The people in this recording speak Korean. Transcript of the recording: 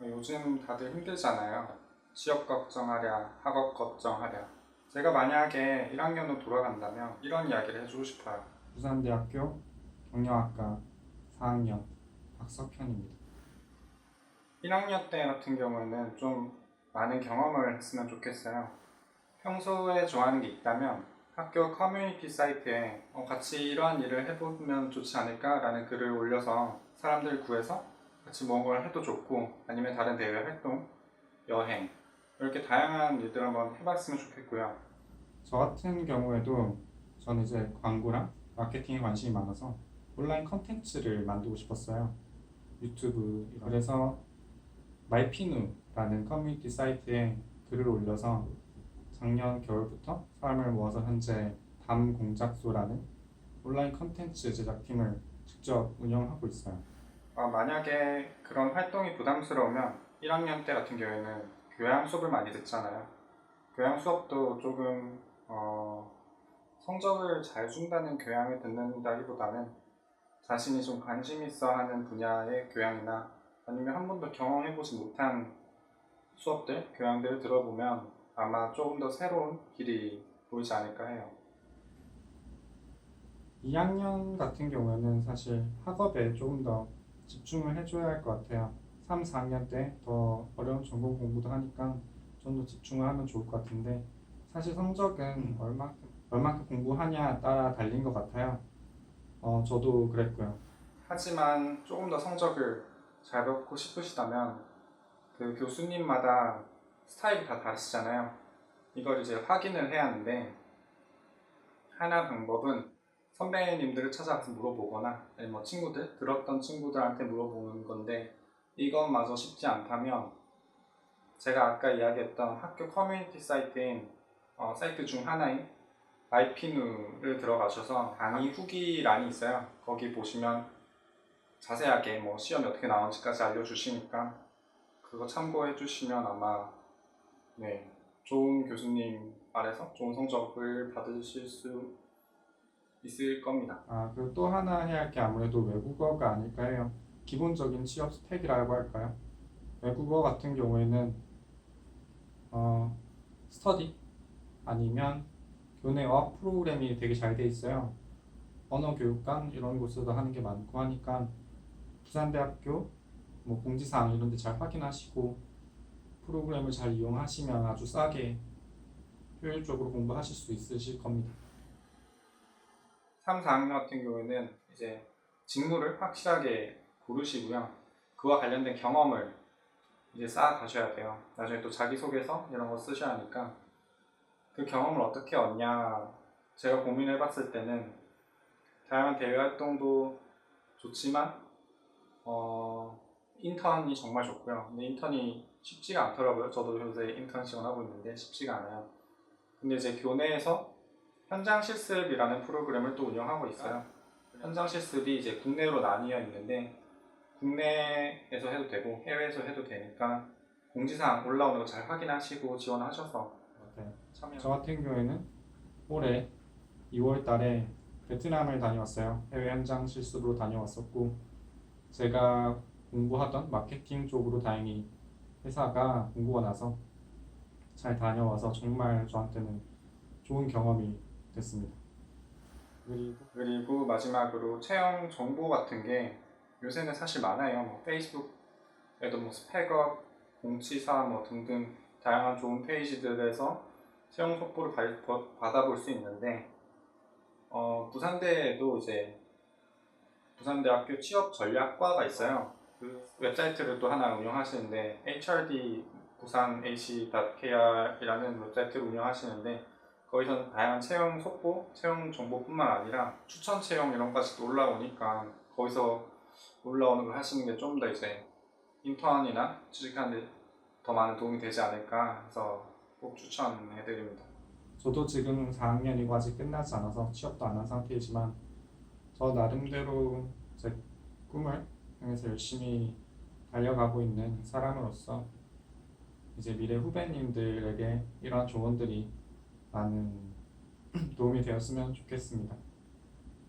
요즘 다들 힘들잖아요. 취업 걱정하랴, 학업 걱정하랴. 제가 만약에 1학년으로 돌아간다면 이런 이야기를 해주고 싶어요. 부산대학교 경영학과 4학년 박석현입니다. 1학년 때 같은 경우에는 좀 많은 경험을 했으면 좋겠어요. 평소에 좋아하는 게 있다면 학교 커뮤니티 사이트에 어, 같이 이러한 일을 해보면 좋지 않을까라는 글을 올려서 사람들 구해서 같이 뭔가를 해도 좋고 아니면 다른 대외 활동, 여행 이렇게 다양한 일들을 한번 해봤으면 좋겠고요. 저 같은 경우에도 저는 이제 광고랑 마케팅에 관심이 많아서 온라인 컨텐츠를 만들고 싶었어요. 유튜브 그래서 마이피누라는 커뮤니티 사이트에 글을 올려서 작년 겨울부터 사람을 모아서 현재 담 공작소라는 온라인 컨텐츠 제작팀을 직접 운영하고 있어요. 아, 만약에 그런 활동이 부담스러우면 1학년 때 같은 경우에는 교양 수업을 많이 듣잖아요. 교양 수업도 조금 어, 성적을 잘 준다는 교양을 듣는다기보다는 자신이 좀 관심 있어 하는 분야의 교양이나 아니면 한 번도 경험해보지 못한 수업들, 교양들을 들어보면 아마 조금 더 새로운 길이 보이지 않을까 해요. 2학년 같은 경우에는 사실 학업에 조금 더 집중을 해줘야 할 것 같아요. 3, 4학년 때 더 어려운 전공 공부도 하니까 좀 더 집중을 하면 좋을 것 같은데 사실 성적은 얼마큼, 얼마큼 공부하냐 따라 달린 것 같아요. 어, 저도 그랬고요. 하지만 조금 더 성적을 잘 받고 싶으시다면 그 교수님마다 스타일이 다 다르시잖아요. 이걸 이제 확인을 해야 하는데 하나 방법은 선배님들을 찾아가서 물어보거나 뭐 친구들 들었던 친구들한테 물어보는 건데 이것마저 쉽지 않다면 제가 아까 이야기했던 학교 커뮤니티 사이트인 어, 사이트 중 하나인 마이피누를 들어가셔서 강의 후기란이 있어요. 거기 보시면 자세하게 뭐 시험이 어떻게 나오는지까지 알려주시니까 그거 참고해 주시면 아마 네 좋은 교수님 아래서 좋은 성적을 받으실 수 있을 겁니다. 아 그리고 또 하나 해야 할 게 아무래도 외국어가 아닐까 해요. 기본적인 취업 스펙이라고 할까요? 외국어 같은 경우에는 어, 스터디 아니면 교내 어학 프로그램이 되게 잘 돼 있어요. 언어 교육관 이런 곳에서 하는 게 많고 하니까 부산대학교 뭐 공지사항 이런 데 잘 확인하시고 프로그램을 잘 이용하시면 아주 싸게 효율적으로 공부하실 수 있으실 겁니다. 3, 4학년 같은 경우에는 이제 직무를 확실하게 고르시고요. 그와 관련된 경험을 이제 쌓아 가셔야 돼요. 나중에 또 자기소개서 이런 거 쓰셔야 하니까 그 경험을 어떻게 얻냐 제가 고민해 봤을 때는 다양한 대외 활동도 좋지만 어, 인턴이 정말 좋고요. 근데 인턴이 쉽지가 않더라고요. 저도 요새 인턴 지원하고 있는데 쉽지가 않아요. 근데 이제 교내에서 현장 실습이라는 프로그램을 또 운영하고 있어요. 현장 실습이 이제 국내로 나뉘어 있는데 국내에서 해도 되고 해외에서 해도 되니까 공지사항 올라오는 거 잘 확인하시고 지원하셔서 참여. 저 같은 경우에는 올해 2월 달에 베트남을 다녀왔어요. 해외 현장 실습으로 다녀왔었고 제가 공부하던 마케팅 쪽으로 다행히 회사가 공고가 나서 잘 다녀와서 정말 저한테는 좋은 경험이 됐습니다. 그리고, 그리고 마지막으로 채용 정보 같은 게 요새는 사실 많아요. 뭐 페이스북에도 뭐 스펙업, 공치사 뭐 등등 다양한 좋은 페이지들에서 채용 속보를 받아볼 수 있는데 어, 부산대에도 이제 부산대학교 취업 전략과가 있어요. 그 웹사이트를 또 하나 운영하시는데 HRD 부산 ac.kr이라는 웹사이트를 운영하시는데 거기서는 다양한 채용 속보, 채용 정보뿐만 아니라 추천 채용 이런 것까지도 올라오니까 거기서 올라오는 걸 하시는 게 좀 더 이제 인턴이나 취직하는 데 더 많은 도움이 되지 않을까 해서 꼭 추천해드립니다. 저도 지금 4학년이고 아직 끝나지 않아서 취업도 안 한 상태이지만 저 나름대로 제 꿈을 향해서 열심히 달려가고 있는 사람으로서 이제 미래 후배님들에게 이러한 조언들이 많은 도움이 되었으면 좋겠습니다.